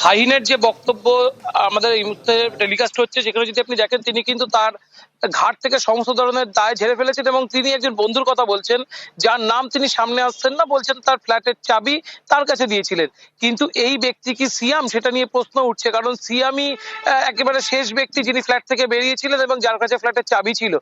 শাহিনের যে বক্তব্য আমাদের এই মুহূর্তে টেলিকাস্ট হচ্ছে, সেখানে যদি আপনি দেখেন, তিনি কিন্তু তার ঘাট থেকে সমস্ত ধরনের দায় ঝেড়ে ফেলেছেন এবং তিনি একজন বন্ধুর কথা বলছেন, যার নাম তিনি সামনে আসছেন না, বলছেন তার ফ্ল্যাটের চাবি তার কাছে দিয়েছিলেন। কিন্তু এই ব্যক্তি কি সিয়াম? সেটা নিয়ে প্রশ্ন উঠছে, কারণ সিয়ামই একেবারে শেষ ব্যক্তি যিনি ফ্ল্যাট থেকে বেরিয়েছিলেন এবং যার কাছে ফ্ল্যাটের চাবি ছিল।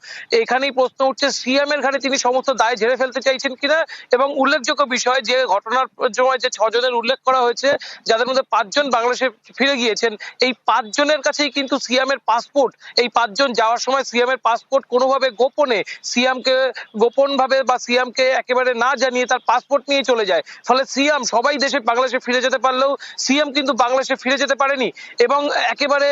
এখানেই প্রশ্ন উঠছে, সিয়ামের ঘাড়ে তিনি সমস্ত দায় ঝেড়ে ফেলতে চাইছেন কিনা? এবং উল্লেখযোগ্য বিষয় যে ঘটনার সময় যে ছজনের উল্লেখ করা হয়েছে, যাদের মধ্যে পাঁচজন বাংলাদেশে ফিরে গিয়েছেন, এই পাঁচজনের কাছেই কিন্তু সিয়ামের পাসপোর্ট। এই পাঁচজন যাওয়ার সময় সিয়ামের পাসপোর্ট কোনোভাবে গোপনে সিয়ামকে গোপন ভাবে বা সিয়ামকে একেবারে না জানিয়ে তার পাসপোর্ট নিয়ে চলে যায়। ফলে সিয়াম সবাই দেশে বাংলাদেশে ফিরে যেতে পারলেও সিয়াম কিন্তু বাংলাদেশে ফিরে যেতে পারেনি এবং একেবারে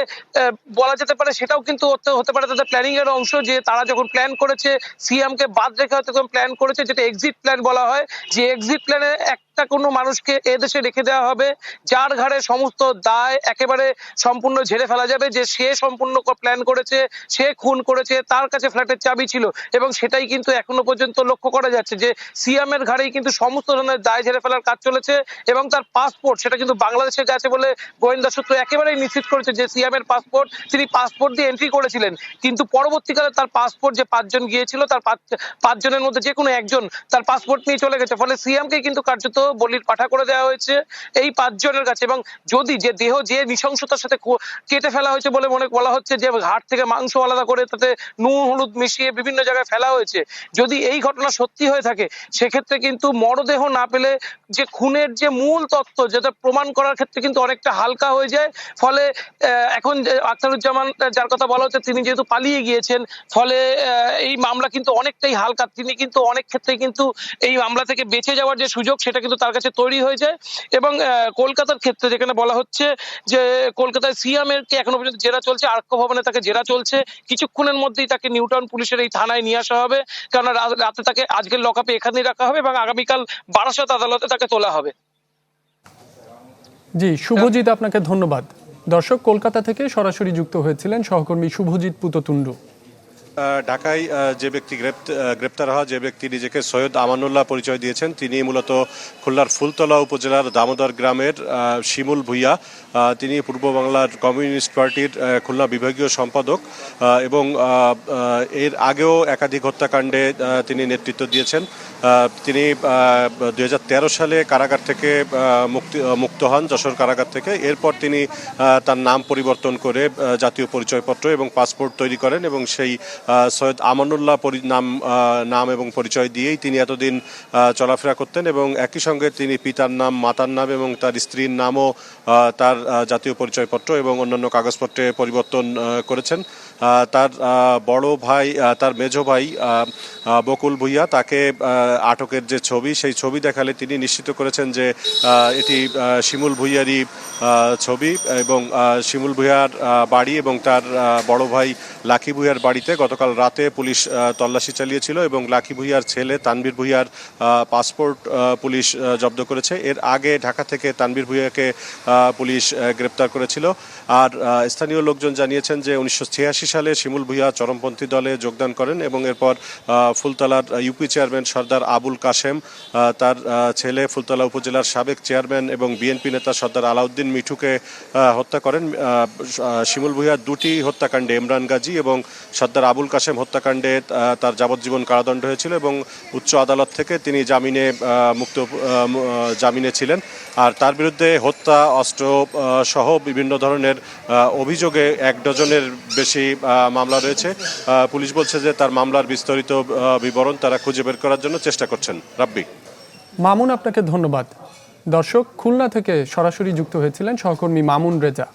বলা যেতে পারে সেটাও কিন্তু হতে- পারে তাদের প্ল্যানিং এর অংশ যে তারা যখন প্ল্যান করেছে সিয়ামকে বাদ রেখে হয়তো প্ল্যান করেছে, যেটা এক্সিট প্ল্যান বলা হয়। যে এক্সিট প্ল্যানে একটা কোনো মানুষকে এদেশে রেখে দেওয়া হবে, যার ঘাড়ে সমস্ত দায় একেবারে সম্পূর্ণ ঝেড়ে ফেলা যাবে, যে সে সম্পূর্ণ প্ল্যান করেছে, সে খুন করেছে, তার কাছে ফ্ল্যাটের চাবি ছিল। এবং সেটাই কিন্তু এখনও পর্যন্ত লক্ষ্য করা যাচ্ছে যে সিয়ামের ঘাড়েই কিন্তু সমস্ত ধরনের দায় ঝেড়ে ফেলার কাজ চলেছে এবং তার পাসপোর্ট সেটা কিন্তু বাংলাদেশে গেছে বলে গোয়েন্দা সূত্র একেবারেই নিশ্চিত করেছে যে সিয়ামের পাসপোর্ট তিনি পাসপোর্ট দিয়ে এন্ট্রি করেছিলেন। কিন্তু পরবর্তীকালে তার পাসপোর্ট যে পাঁচজন গিয়েছিল, তার পাঁচ- পাঁচজনের মধ্যে যে কোনো একজন তার পাসপোর্ট নিয়ে চলে গেছে। ফলে সিয়ামকে কিন্তু কার্যত বলির পাঠা করে দেওয়া হয়েছে এই পাঁচজনের কাছে। এবং যদি যে দেহ যে নৃশংসতার সাথে কেটে ফেলা হয়েছে বলে মনে বলা হচ্ছে যে হাট থেকে মাংস আলাদা করে তাতে নুন, হলুদ মিশিয়ে বিভিন্ন জায়গায় ফেলা হয়েছে, যদি এই ঘটনা সত্যি হয়ে থাকে, সেক্ষেত্রে কিন্তু মরদেহ না পেলে যে খুনের যে মূল তত্ত্ব যেটা প্রমাণ করার ক্ষেত্রে কিন্তু অনেকটা হালকা হয়ে যায়। ফলে এখন আখতারুজ্জামান যার কথা বলা হচ্ছে তিনি যেহেতু পালিয়ে গিয়েছেন, ফলে এই মামলা কিন্তু অনেকটাই হালকা। তিনি কিন্তু অনেক ক্ষেত্রে কিন্তু এই মামলা থেকে বেঁচে যাওয়ার যে সুযোগ, সেটা কিন্তু তার কাছে তৈরি হয়ে যায় এবং কলকাতার ক্ষেত্রে যেখানে বলা হচ্ছে যে কলকাতায় সিএমের কে এখনও পর্যন্ত জেরা চলছে আর্ক ভবনে তাকে জেরা চলছে কিছুক্ষণের মধ্যেই তাকে নিউটাউন পুলিশের এই থানায় নিয়ে আসা হবে কারণ রাতে তাকে আজকের লকআপে এখানেই রাখা হবে এবং আগামীকাল বারাসাত আদালতে তাকে তোলা হবে। জি শুভজিৎ আপনাকে ধন্যবাদ। দর্শক কলকাতা থেকে সরাসরি যুক্ত হয়েছিলেন সহকর্মী শুভজিৎ পুততুন্ডু। আহ, ঢাকায় যে ব্যক্তি গ্রেপ্ত- গ্রেপ্তার হওয়া, যে ব্যক্তি নিজেকে সৈয়দ আমানুল্লাহ পরিচয় দিয়েছেন, তিনি মূলত খুলনার ফুলতলা উপজেলার দামোদর গ্রামের শিমুল ভুইয়া। তিনি পূর্ব বাংলার কমিউনিস্ট পার্টির খুলনা বিভাগীয় সম্পাদক। এবং এর আগেও একাধিক হত্যাকাণ্ডে তিনি নেতৃত্ব দিয়েছেন। তিনি দু হাজার তেরো সালে কারাগার থেকে মুক্তি মুক্ত হন, যশোর কারাগার থেকে। এরপর তিনি তার নাম পরিবর্তন করে জাতীয় পরিচয়পত্র এবং পাসপোর্ট তৈরি করেন এবং সেই সৈয়দ আমানুল্লাহ নাম নাম এবং পরিচয় দিয়েই তিনি এতদিন চলাফেরা করতেন এবং একই সঙ্গে তিনি পিতার নাম, মাতার নাম এবং তার স্ত্রীর নামও তার জাতীয় পরিচয়পত্র এবং অন্যান্য কাগজপত্রে পরিবর্তন করেছেন। তার বড় ভাই তার মেজ ভাই বকুল ভুইয়া তাকে আটকের যে ছবি, সেই ছবি দেখালে তিনি নিশ্চিত করেছেন যে এটি শিমুল ভুইয়ারই ছবি এবং শিমুল ভুইয়ার বাড়ি এবং তার বড় ভাই লাকি ভুইয়ার বাড়িতে গতকাল রাতে পুলিশ তল্লাশি চালিয়েছিল এবং লাকি ভুইয়ার ছেলে তানবীর ভুইয়ার পাসপোর্ট পুলিশ জব্দ করেছে। এর আগে ঢাকা থেকে তানবীর ভুইয়াকে পুলিশ গ্রেপ্তার করেছিল। আর স্থানীয় লোকজন জানিয়েছেন যে উনিশশো ছিয়াশি সালে শিমুল ভুইয়া চরমপন্থী দলে যোগদান করেন এবং এরপর ফুলতলার ইউপি চেয়ারম্যান সর্দার আবুল কাশেম তার ছেলে ফুলতলা উপজেলার সাবেক চেয়ারম্যান এবং বিএনপি নেতা সর্দার আলাউদ্দিন মিঠুকে হত্যা করেন। শিমুল ভুইয়ার দুটি হত্যাকাণ্ডে, ইমরান গাজী এবং সর্দার আবুল কাশেম হত্যাকাণ্ডে তার যাবজ্জীবন কারাদণ্ড হয়েছিল এবং উচ্চ আদালত থেকে তিনি জামিনে মুক্ত জামিনে ছিলেন। আর তার বিরুদ্ধে হত্যা, অস্ত্র সহ বিভিন্ন ধরনের অভিযোগে এক ডজনের বেশি মামলা রয়েছে। পুলিশ বলছে যে তার মামলার বিস্তারিত বিবরণ তারা খুঁজে বের করার জন্য চেষ্টা করছেন। রাব্বি। মামুন, আপনাকে ধন্যবাদ। দর্শক, খুলনা থেকে সরাসরি যুক্ত হয়েছিলেন সহকর্মী মামুন রেজা।